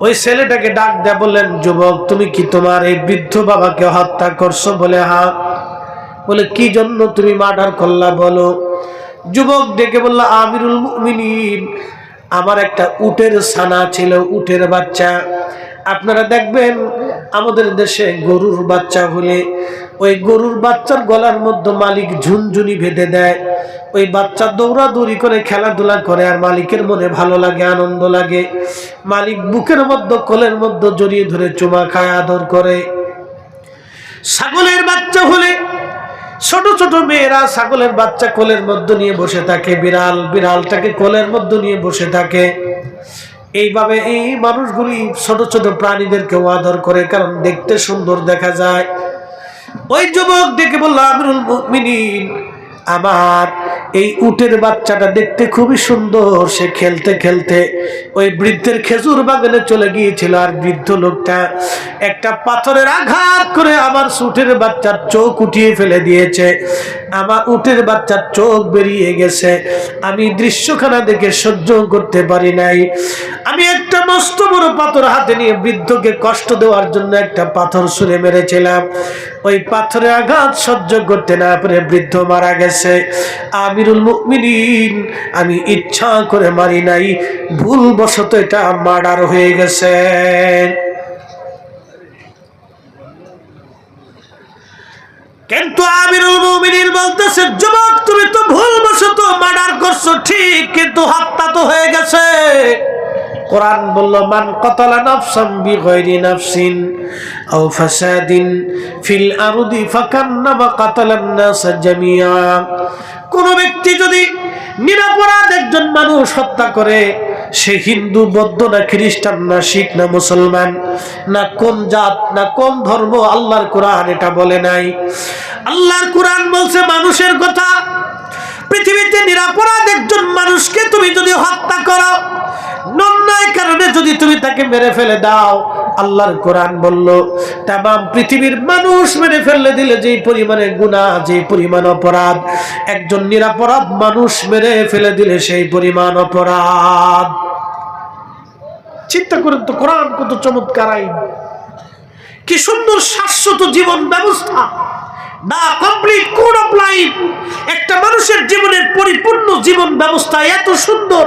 ওই ছেলেটাকে ডাক দেয়া বললেন, যুবক, তুমি কি তোমার এই বৃদ্ধ বাবাকে হত্যা করছ বলে, হা? বলে, কি জন্য তুমি মার্ডার করলা বলো? যুবক ডেকে বলল, আমিরুল মুমিনিন, আমার একটা উটের ছানা ছিল, উটের বাচ্চা। আপনারা দেখবেন, আমাদের দেশে গরুর বাচ্চা হলে ওই গরুর বাচ্চার গলার মধ্যে মালিক ঝুনঝুনি বেঁধে দেয়। ওই বাচ্চা দৌড়াদৌড়ি করে খেলাধুলা করে আর মালিকের মনে ভালো লাগে, আনন্দ লাগে। মালিক বুকের মধ্যে, কোলের মধ্যে জড়িয়ে ধরে চুমা খায়, আদর করে। ছাগলের বাচ্চা হলে ছোট ছোট মেয়েরা ছাগলের বাচ্চা কোলের মধ্যে নিয়ে বসে থাকে, বিড়াল বিড়ালটাকে কোলের মধ্যে নিয়ে বসে থাকে। এইভাবে এই মানুষগুলি ছোট ছোট প্রাণীদেরকেও আদর করে, কারণ দেখতে সুন্দর দেখা যায়। ওই যুবক দেখে বলল আমিরুল মুমিনিন। আমার এই উটের বাচ্চাটা দেখতে খুবই সুন্দর। সে খেলতে খেলতে ওই বৃদ্ধের খেজুর বাগানে চলে গিয়েছিল আর বৃদ্ধ লোকটা একটা পাথরের আঘাত করে আমার উটের বাচ্চার চোখ উঠিয়ে ফেলে দিয়েছে। আমার উটের বাচ্চার চোখ বেরিয়ে গেছে। আমি দৃশ্যখানা দেখে সহ্য করতে পারি নাই। আমি একটা মস্ত বড় পাথর হাতে নিয়ে বৃদ্ধকে কষ্ট দেওয়ার জন্য একটা পাথর ছুঁড়ে মেরেছিলাম। ওই পাথরের আঘাত সহ্য করতে না পারে বৃদ্ধ মারা গেছে। আমিরুল মুমিনিন, আমি ইচ্ছা করে মারি নাই, ভুলবশত এটা মার্ডার হয়ে গেছে। কিন্তু আমিরুল মুমিনিন বলতেছে, যুবক, তুমি তো ভুল ভুলবশত মার্ডার করছ, ঠিক, কিন্তু হত্যা তো হয়ে গেছে। কোরআন বলল, মান কতলা নাফসান বিগয়রি নাফসিন আও ফাসাদিন ফিল আরদি ফাকান্নামা কাতালান নাস জামিয়া। কোন ব্যক্তি যদি নিরাপরাধ একজন মানুষ হত্যা করে, সে হিন্দু, বৌদ্ধ না খ্রিস্টান, না শিখ, না মুসলমান, না কোন জাত, না কোন ধর্ম, আল্লাহর কোরআন এটা বলে নাই। আল্লাহর কোরআন বলছে, মানুষের কথা পৃথিবীতে নিরাপরাধ একজন মানুষকে তুমি যদি হত্যা করো, নন্যায় কারণে যদি তুমি তাকে মেরে ফেলে দাও, আল্লাহর কোরআন বলল তাম পৃথিবীর মানুষ মেরে ফেললে দিলে যে পরিমাণে গুণা যে পরিমাণ অপরাধ, একজন নিরাপরাধ মানুষ মেরে ফেলে দিলে সেই পরিমাণ অপরাধ। চিন্তা করেন তো, কোরআন কত চমৎকার আইন। কি সুন্দর শাশ্বত জীবন ব্যবস্থা। না কমপ্লিট কোড অফ লাইফ একটা মানুষের জীবনের পরিপূর্ণ জীবন ব্যবস্থা এত সুন্দর,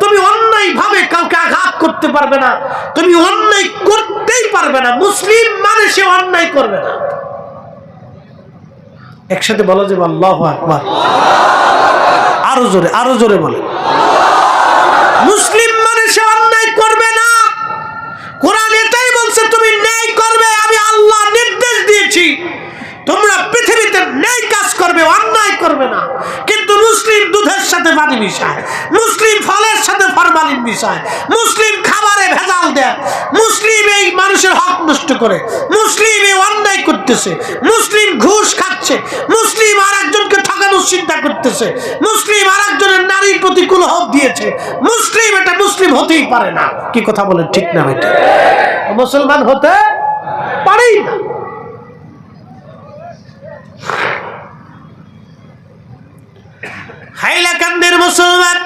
তুমি অন্যায় ভাবে কাউকে আঘাত করতে পারবে না, তুমি অন্যায় করতেই পারবে না, মুসলিম মানে সে অন্যায় করবে না। একসাথে বলা যাবে আল্লাহ আরও জোরে আরও জোরে বলে মুসলিম মানে সে অন্যায় করবে না কোরআন এটাই বলছে তুমি ন্যায় করবে আমি আল্লাহ নির্দেশ দিয়েছি তোমরা পৃথিবীতে ন্যায় কাজ করবে অন্যায় করবে না কিন্তু মুসলিম দুধের সাথে পানি মিশায় মুসলিম ফলের সাথে মুসলিম খাবারে ভেজাল দেয়। মুসলিম এই মানুষের হক নষ্ট করে। মুসলিম এই অন্যায় করতেছে। মুসলিম ঘুষ খাচ্ছে। মুসলিম আর একজনকে ঠকানোর চিন্তা করতেছে। মুসলিম আর একজনের নারীর প্রতিকূল হক দিয়েছে। মুসলিম এটা মুসলিম হতেই পারে না। কি কথা বলেন ঠিক না এটা মুসলমান হতে পারেই না। হাইলাকান্দের মুসলমান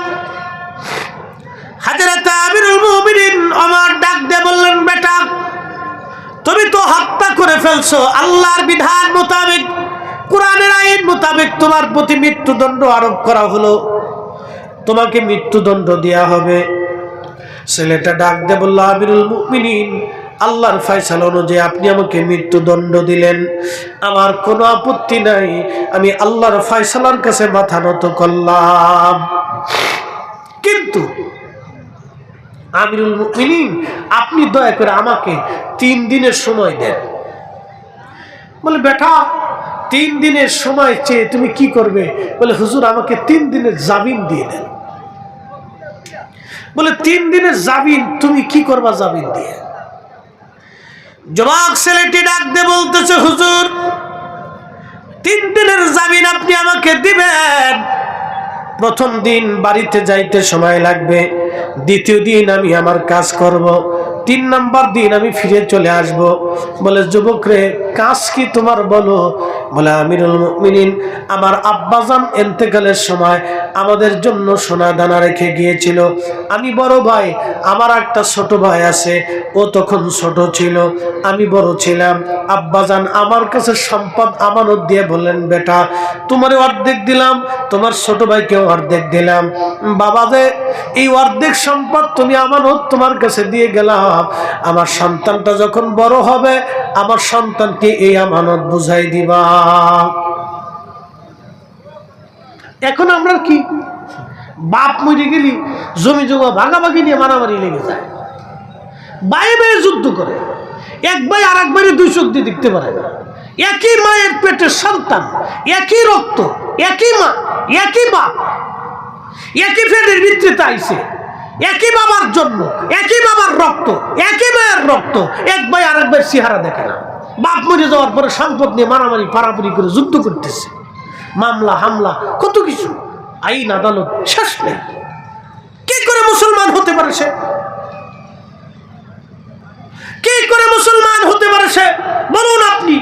করে ফেলছো। আল্লাহর বিধান মোতাবেক, কোরআনের আইন মোতাবেক তোমার প্রতি মৃত্যুদণ্ড আরোপ করা হলো। তোমাকে মৃত্যুদণ্ড দেয়া হবে। ছেলেটা ডাক দিয়ে বলল, আমিরুল মুমিনিন, আল্লাহর ফয়সালা অনুযায়ী আপনি আমাকে মৃত্যুদণ্ড দিলেন। আমার কোনো আপত্তি নাই, আমি আল্লাহর ফয়সালার কাছে মাথা নত করলাম। কিন্তু আমিরুল মুমিনিন, আপনি দয়া করে আমাকে তিন দিনের সময় দেন। বলে, বেটা, তিন দিনের সময় চেয়ে তুমি কি করবে? বলে, হুজুর, আমাকে তিন দিনের জামিন দিয়ে দেন। বলে, তিন দিনের জামিন তুমি কি করবা জামিন দিয়ে? জবাক ছেলেটি ডাকতে বলতেছে, হুজুর, তিন দিনের জামিন আপনি আমাকে দিবেন। প্রথম দিন বাড়িতে যাইতে সময় লাগবে, দ্বিতীয় দিন আমি আমার কাজ করব। তিন নাম্বার দিন আমি ফিরে চলে আসব। বলে যুবক রে কাজ কি তোমার বলো? বলে, আমিরুল আমার আব্বাজান এন্তেকালের সময় আমাদের জন্য সোনা দানা রেখে গিয়েছিল। আমি বড় ভাই, আমার একটা ছোট ভাই আছে, ও তখন ছোট ছিল, আমি বড় ছিলাম। আব্বাজান আমার কাছে সম্পদ আমানত দিয়ে বললেন, বেটা তোমার অর্ধেক দিলাম, তোমার ছোট ভাইকেও অর্ধেক দিলাম। বাবা যে, এই অর্ধেক সম্পদ তুমি আমানত তোমার কাছে দিয়ে গেলাম। আমার সন্তানটা যখন বড় হবে, আমার সন্তানকে এই আমানত বুঝাই দিবা। এখন আমরা কি? বাপ মরে গেলি, জমি জমা ভাগাভাগি নিয়ে মারামারি লেগে যায়। বাই বাই যুদ্ধ করে। এক ভাই আর এক ভাইয়ের দুই দিয়ে দেখতে পারে না। একই মায়ের পেটের সন্তান, একই রক্ত, একই মা, একই বাপ। একই পেটের ভিত্তিতে আইছে। একই বাবার জন্য একই বাবার রক্ত, একই মায়ের রক্ত। এক ভাই আর এক ভাইয়ের চেহারা দেখে না। বাপ মরে যাওয়ার পরে সম্পদ নিয়ে মারামারি, পারাপারি করে যুদ্ধ করতেছে। মামলা, হামলা, কত কিছু। আইন, আদালত, শেষ নেই। কি করে মুসলমান হতে পারে সে? কি করে মুসলমান হতে পারে সে? বলুন আপনি।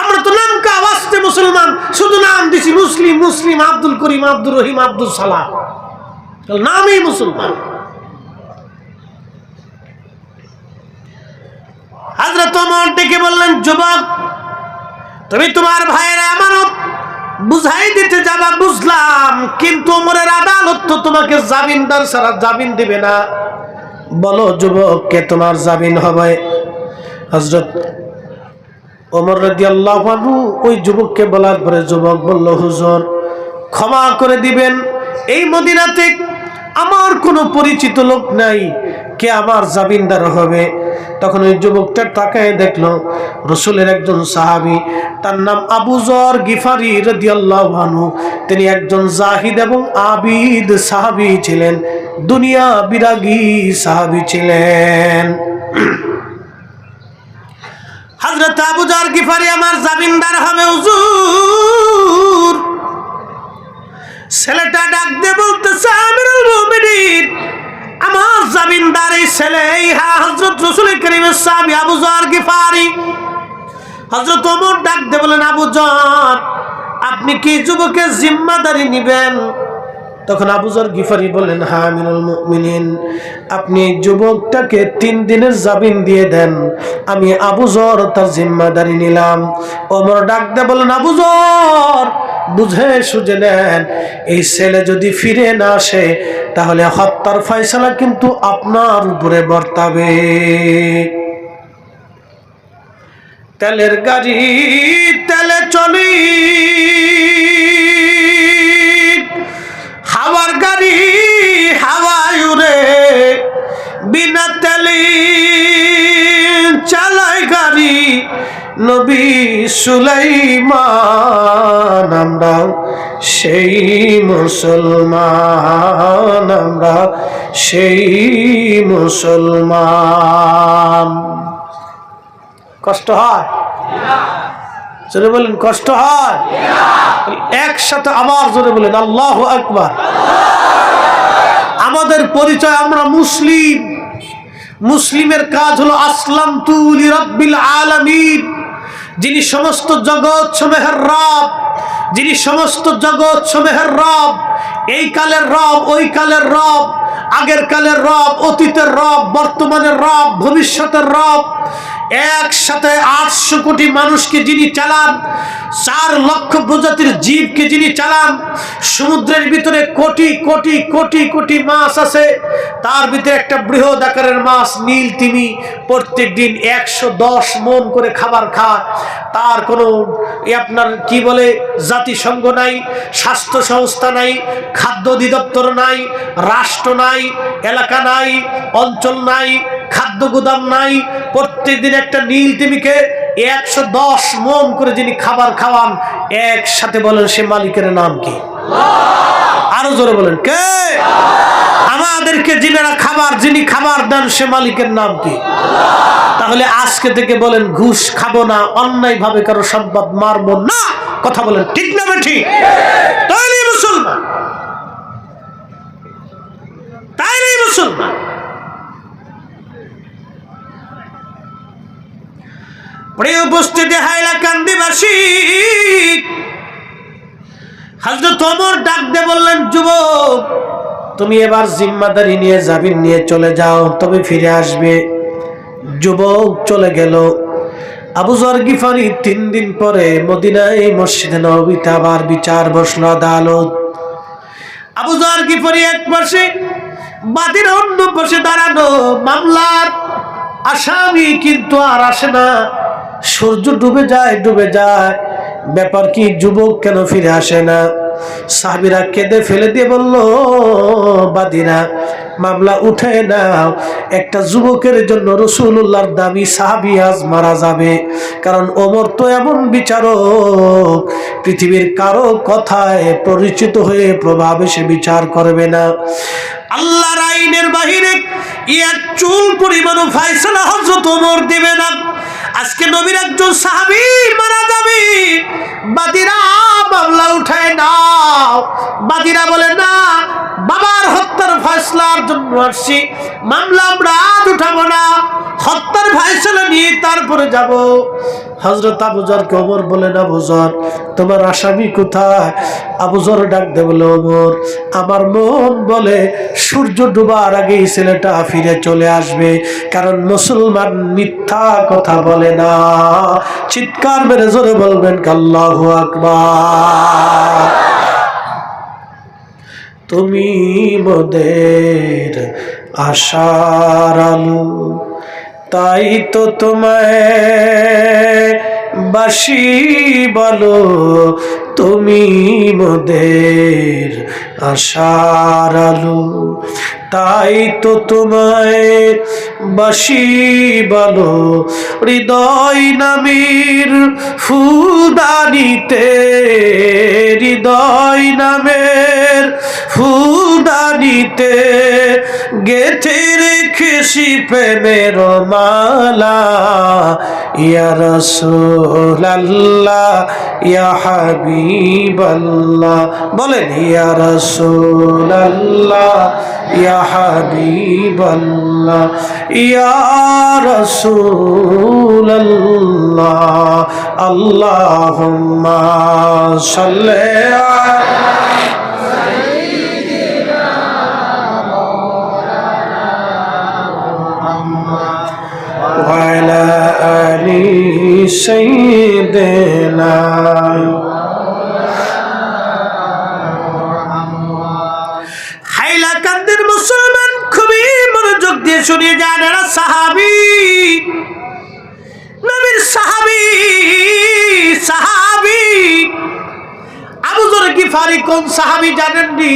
আমরা তো নামকা আওয়াজতে মুসলমান। শুধু নাম দিছি, মুসলিম মুসলিম, আব্দুল করিম, আব্দুর রহিম, আব্দুল সালাম। নামই মুসলমান হাজরত ওমর ডেকে বললেন যুবক তুমি তোমার ভাইয়ের আমানত বুঝাই দিতে যাবা, বুঝলাম। কিন্তু ওমরের আদালত তো তোমাকে জামিনদার ছাড়া জামিন দিবে না। বলো যুবক কে তোমার জামিন হবে। হজরত ওমর রাজি আল্লাহ ওই যুবককে বলার পরে যুবক বলল, হুজুর, ক্ষমা করে দিবেন। এই মদিনাতে আমার কোনো পরিচিত লোক নাই। কে আমার জামিনদার হবে? তখন ওই যুবকটা তাকায় দেখল। রসুলের একজন সাহাবি, তার নাম আবু জর গিফারি রদিয়াল্লাহু তিনি একজন জাহিদ এবং আবিদ সাহাবি ছিলেন। দুনিয়া বিরাগী সাহাবি ছিলেন। হজরত আবুজর গিফারি, আমার জামিনদার হবে, হুজুর। ছেলেটা ডাক মুমিনিন। আমার জামিনদার ছেলে, এই হ্যাঁ হজরত রসুল করিমের সাহাবি আবু জর গিফারি হজরত ওমর ডাক দে বলেন, আবু জর আপনি কি যুবকের জিম্মাদারি নিবেন? তখন আবুজর গিফারি বললেন আমিনুল মুমিনিন, আপনি যুবকটাকে তিন দিনের জামিন দিয়ে দেন। আমি আবুজর তার জিম্মাদারি নিলাম। ওমর ডাক দিয়ে বললেন আবুজর বুঝে সুঝে নেন, এই ছেলে যদি ফিরে না আসে, তাহলে হত্যার ফয়সালা কিন্তু আপনার উপরে বর্তাবে। তেলের গাড়ি তেলে চলি গাড়ি, নবী সুলাইমান আমরা সেই মুসলমান আমরা সেই মুসলমান। কষ্ট হয়? জোরে বলেন, কষ্ট হয়? একসাথে আবার জোরে বলেন, আল্লাহ আকবার। আমাদের পরিচয় আমরা মুসলিম। মুসলিমের কাজ হলো আসলাম তুলি রব্বিল আলমীর যিনি সমস্ত জগৎ সমেহের রব, যিনি সমস্ত জগৎ সমেহের রব, এই কালের রব, ওই কালের রব, আগের কালের রব, অতীতের রব, বর্তমানের রব, ভবিষ্যতের রব একসাথে আটশো কোটি মানুষকে যিনি চালান, চার লক্ষ প্রজাতির জীবকে যিনি চালান, সমুদ্রের ভিতরে কোটি কোটি কোটি কোটি মাছ আছে। তার ভিতরে একটা বৃহৎ আকারের মাছ, নীল তিমি প্রত্যেক দিন একশো দশ মন করে খাবার খায়। তার কোনো আপনার কি বলে, জাতিসংঘ নাই, স্বাস্থ্য সংস্থা নাই, খাদ্য অধিদপ্তর নাই, রাষ্ট্র নাই, এলাকা নাই, অঞ্চল নাই খাদ্য গুদাম নাই, প্রত্যেকদিন একটা নীল তিমিকে একশো দশ মন করে যিনি খাবার খাওয়ান, একসাথে বলেন, সে মালিকের নাম কি? আরও জোরে বলেন, কে? আমাদেরকে যিনারা খাবার, যিনি খাবার দেন, সে মালিকের নাম কি? তাহলে আজকে থেকে বলেন, ঘুষ খাব না অন্যায় ভাবে কারও সম্পদ মারবো না। কথা বলেন, ঠিক না ঠিক উপস্থিতি হাজরত ডাক বললেন, যুবক, তুমি এবার জিম্মাদারি নিয়ে নিয়ে চলে যাও, তবে ফিরে আসবে। যুবক চলে গেল। আবু জর গিফারি তিন দিন পরে মদিনায় মসজিদে নবীতে আবার বিচার বসল আদালত। আবু জর গিফারি এক পাশে বাদির অন্য পাশে দাঁড়ানো মামলার আসামি কিন্তু আর আসে না। সূর্য ডুবে যায় ডুবে যায়। ব্যাপার কি, যুবক কেন ফিরে আসে না? সাহাবিরা কেঁদে ফেলে দিয়ে বলল, বাদিরা, মামলা উঠে নাও। একটা যুবকের জন্য রসুল্লাহর দাবি সাহাবি আজ মারা যাবে। কারণ ওমর তো এমন বিচারক, পৃথিবীর কারও কথায় পরিচিত হয়ে প্রভাবে সে বিচার করবে না। আল্লাহর আইনের বাহিরে ইয়ার চুল পরিমাণ ফাইসলা হজরত ওমর দেবে না। আজকে নবীর একজন সাহাবীর মারা যাবে। বাদিরা বাদিরা বলে, না, বাবার হত্যার ফয়সলার জন্য আসছি। মামলা আমরা আজ উঠাবো না। হত্যার ফয়সলা নিয়ে তারপরে যাব। হজরত আবুজরকে ওমর বলে না বুজর তোমার আসামি কোথায়? আবুজর ডাক দে বলে, ওমর, আমার মন বলে সূর্য ডুবার আগে ছেলেটা ফিরে চলে আসবে, কারণ মুসলমান মিথ্যা কথা বলে না। চিৎকার মেরে জোরে বলবেন কাল্লাহু আকবার। তুমি মোদের আশার আলো তাই তো তোমায় বাসি বলো তুমি মোদের আশার আলো, তাই তো তোমায় বাসি বলো। হৃদয় নামের ফুলদানিতে হৃদয় নামের ফুলদানিতে গেথে রেখেছি প্রেমের মালা। ইয়া রসুল ইয়া হাবিব। আল্লাহ বলেন ইয়া রসুল আল্লাহ ইয়া হাবিব আল্লাহ ইয়া রসুল আল্লাহ আল্লাহুম্মা সাল্লি আলা وعلى آل سيدنا হাইলাকান্দের মুসলমান খুবই মনোযোগ দিয়ে শুনিয়ে যান এরা সাহাবি। নবীর সাহাবি সাহাবি। আবুজর গিফারি কোন সাহাবি জানেননি?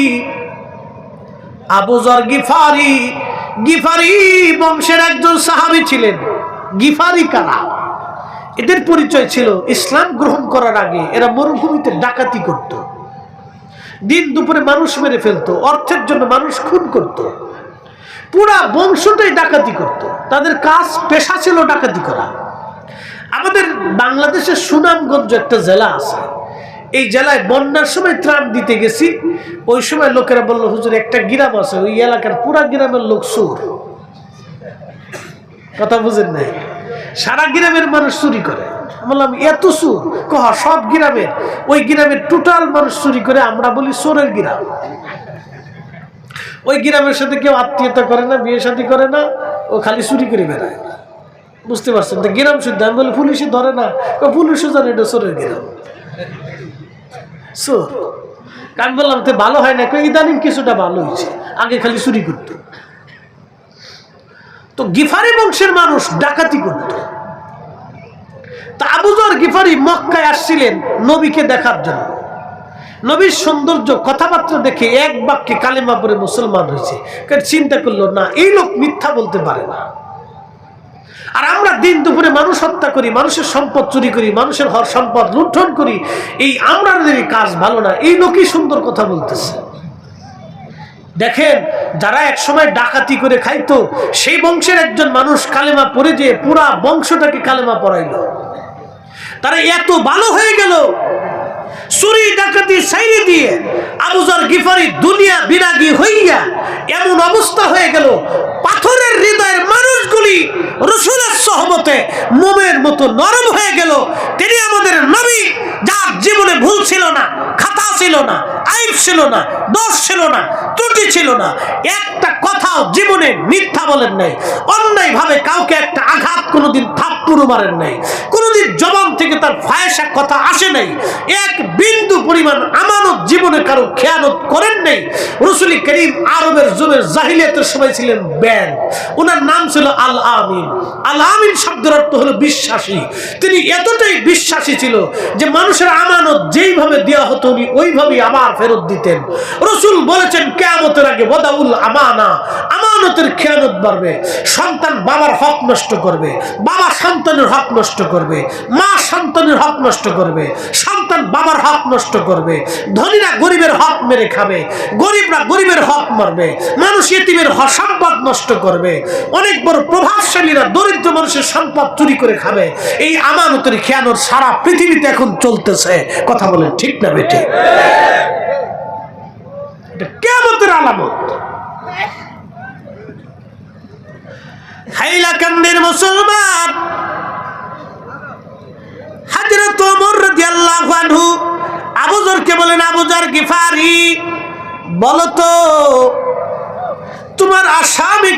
আবুজর গিফারি গিফারি বংশের একজন সাহাবি ছিলেন। গিফারি কারা? এদের পরিচয় ছিল ইসলাম গ্রহণ করার আগে এরা মরুভূমিতে ডাকাতি করত। দিন দুপুরে মানুষ মেরে ফেলতো, অর্থের জন্য মানুষ খুন করত। পুরা বংশটাই ডাকাতি করত। তাদের কাজ, পেশা ছিল ডাকাতি করা। আমাদের বাংলাদেশের সুনামগঞ্জ একটা জেলা আছে। এই জেলায় বন্যার সময় ত্রাণ দিতে গেছি। ওই সময় লোকেরা বলল, হুজুর, একটা গ্রাম আছে, ওই এলাকার পুরা গ্রামের লোক সুর কথা বুঝেন নাই? সারা গ্রামের মানুষ চুরি করে। বললাম, এত সুর? কহ, সব গ্রামের। ওই গ্রামের টোটাল মানুষ চুরি করে আমরা বলি চোরের গ্রাম। ওই গ্রামের সাথে কেউ আত্মীয়তা করে না, বিয়ে শাদী করে না, ও খালি চুরি করে বেড়ায়। বুঝতে পারছেন? তো গ্রাম শুদ্ধ, আমি বলি, পুলিশে ধরে না। পুলিশও জানে এটা চোরের গ্রাম। চোর। আমি বললাম, তো ভালো হয় না? ইদানিং কিছুটা ভালো হয়েছে আগে খালি চুরি করত। তো গিফারি বংশের মানুষ ডাকাতি করত। তা আবুজর গিফারি মক্কায় আসছিলেন নবীকে দেখার জন্য। নবীর সৌন্দর্য, কথাবার্তা দেখে এক বাক্যে কালেমা পরে মুসলমান হয়েছে। চিন্তা করল, না, এই লোক মিথ্যা বলতে পারে না। আর আমরা দিন দুপুরে মানুষ হত্যা করি, মানুষের সম্পদ চুরি করি, মানুষের হর সম্পদ লুণ্ঠন করি। এই আমরাদের কাজ ভালো না, এই লোকই সুন্দর কথা বলতেছে। দেখেন, যারা একসময় ডাকাতি করে খাইতো, সেই বংশের একজন মানুষ কালেমা পরে যে পুরা বংশটাকে কালেমা পড়াইলো। তারা এত ভালো হয়ে গেল। চুরি, ডাকাতি, সাইরে দিয়ে আবুজার গিফারি দুনিয়া বিরাগী হইয়া এমন অবস্থা হয়ে গেল, পাথরের হৃদয়ের মানুষগুলি রসুলের সহমতে মোমের মতো নরম হয়ে গেল। তিনি আমাদের নবী, যার জীবনে ভুল ছিল না, খাতা ছিল না, আইব ছিল না, দোষ ছিল না, ত্রুটি ছিল না। একটা কথাও জীবনে মিথ্যা বলেন নাই। অন্যায়ভাবে কাউকে একটা আঘাত কোনোদিন থাপ্পুরও মারেন নাই। কোনোদিন জবান থেকে তার ফায়সা কথা আসে নাই। এক বিন্দু পরিমাণ আমানত জীবনে কারও খেয়ানত করেন নাই। রসুলি করিম আরবের জুমের জাহিলিয়াতের সময় ছিলেন ব্যান। ওনার নাম ছিল আল আমিন। আল আমিন শব্দের অর্থ হলো বিশ্বাসী। তিনি এতটাই বিশ্বাসী ছিল যে মানুষের আমানত যেইভাবে দেওয়া হতো উনি ওইভাবেই আবার ফেরত দিতেন। রসুল বলেছেন, কেয়ামতের আগে বদাউল আমানা, আমানতের খেয়ানত বাড়বে। সন্তান বাবার হক নষ্ট করবে, বাবা সন্তানের হক নষ্ট করবে, মা সন্তানের হক নষ্ট করবে, সন্তান বাবার হক নষ্ট করবে। ধনীরা গরিবের হক মেরে খাবে, গরিবরা গরিবের হক মারবে, মানুষ এতিমের সম্পদ নষ্ট করবে। অনেক বড় প্রভাবশালীরা দরিদ্র মানুষের সম্পদ চুরি করে খাবে। এই আমানতের খেয়ানোর সারা পৃথিবীতে এখন চলতেছে। কথা বলেন ঠিক না বেটে কেমতের আলামত। হাইলাকান্দের মুসলমান বলেন আবুজর গিফারি, বলো তো, তোমার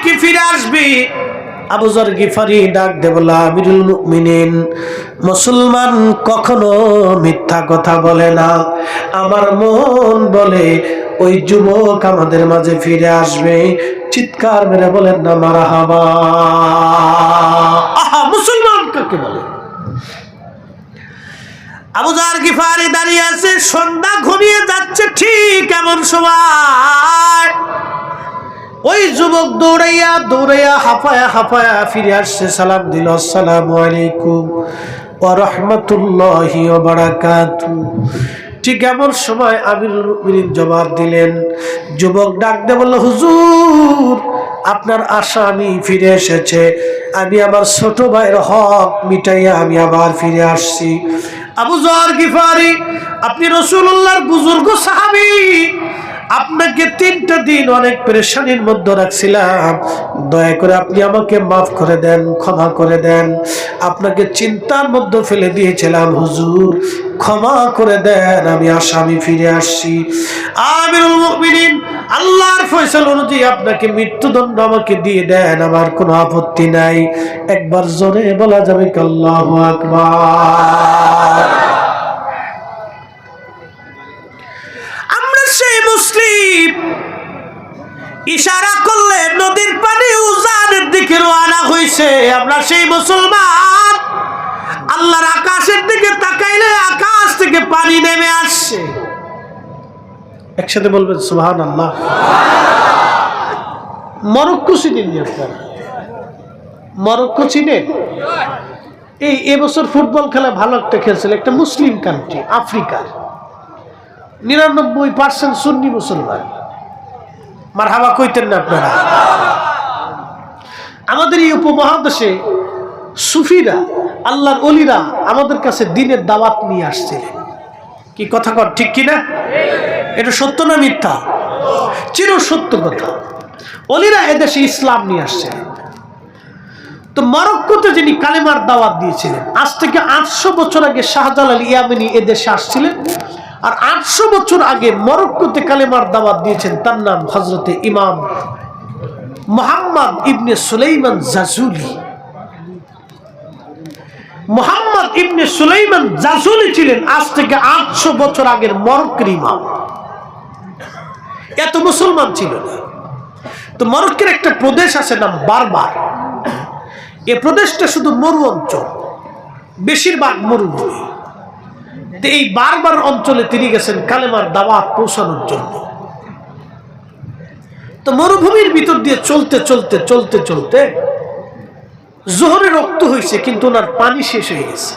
কি ফিরে আসবে? গিফারি ডাক দে বলা আমিরুল মুমিনিন, মুসলমান কখনো মিথ্যা কথা বলে না। আমার মন বলে, ওই যুবক আমাদের মাঝে ফিরে আসবে। চিৎকার মেরে বলেন, না মারা হাবা মুসলমান কাকে বলে? আবুজার গিফারি দাঁড়িয়ে আছে, সন্ধ্যা ঘনিয়ে যাচ্ছে ঠিক এমন সময়। ওই যুবক দৌড়াইয়া দৌড়াইয়া হাফায়া হাফায়া ফিরে আসছে, সালাম দিল, আসসালাম আলাইকুম ওয়া রাহমাতুল্লাহি ঠিক এমন সময় আমিরুল মুমিনিন জবাব দিলেন, যুবক ডাক দে বলল, হুজুর, আপনার আসামি ফিরে এসেছে। আমি আমার ছোট ভাইয়ের হক মিটাইয়া আমি আবার ফিরে আসছি। আবু জহর গিফারি আপনি রসুল্লাহর বুজুর্গ সাহাবি। আপনাকে তিনটা দিন অনেক পেরেশানির মধ্যে রাখছিলাম। দয়া করে আপনি আমাকে মাফ করে দেন, ক্ষমা করে দেন। আপনাকে চিন্তার মধ্যে ফেলে দিয়েছিলাম, হুজুর। ক্ষমা করে দেন, আমি আসামি ফিরে আসছি। আমিরুল আল্লাহর ফয়সালা অনুযায়ী আপনাকে মৃত্যুদণ্ড আমাকে দিয়ে দেন, আমার কোনো আপত্তি নাই। একবার জোরে বলা যাবে আল্লাহু আকবার। ইশারা করলে নদীর পানি উজানের দিকে রওনা হইছে। আমরা সেই মুসলমান। আল্লাহর আকাশের দিকে তাকাইলে আকাশ থেকে পানি নেমে আসছে। একসাথে বলবেন সুহান আল্লাহ মরক্কো চিনেন আপনারা? মরক্কো চিনেন এই এবছর ফুটবল খেলা ভালো একটা খেলছিল, একটা মুসলিম কান্ট্রি আফ্রিকার। নিরানব্বই পার্সেন্ট সুন্নি মুসলমান। মার হাবা কইতেন না আপনারা। আমাদের এই উপমহাদেশে সুফিরা, আল্লাহর অলিরা আমাদের কাছে দিনের দাওয়াত নিয়ে আসছিলেন। কি কথা কর ঠিক কিনা? এটা সত্য না মিথ্যা? চির সত্য কথা। অলিরা এদেশে ইসলাম নিয়ে আসছিলেন। তো মরক্কোতে যিনি কালেমার দাওয়াত দিয়েছিলেন, আজ থেকে আটশো বছর আগে শাহজালাল ইয়ামিনী এদেশে আসছিলেন। আর আটশো বছর আগে মরক্কোতে কালেমার দাওয়াত দিয়েছেন, তার নাম হজরতে ইমাম মোহাম্মদ ইবনে সুলাইমান জাজুলি। মোহাম্মদ ইবনে সুলাইমান জাজুলি ছিলেন আজ থেকে আটশো বছর আগের মরক্কের ইমাম। এত মুসলমান ছিল না। তো মরক্কের একটা প্রদেশ আছে, নাম বারবার। এ প্রদেশটা শুধু মরু অঞ্চল, বেশিরভাগ মরুভূমি। এই বারবার অঞ্চলে তিনি গেছেন কালেমার দাওয়াত পৌঁছানোর জন্য। তো মরুভূমির ভিতর দিয়ে চলতে চলতে চলতে চলতে, জোহরে রক্ত হয়েছে, কিন্তু ওনার পানি শেষ হয়ে গেছে।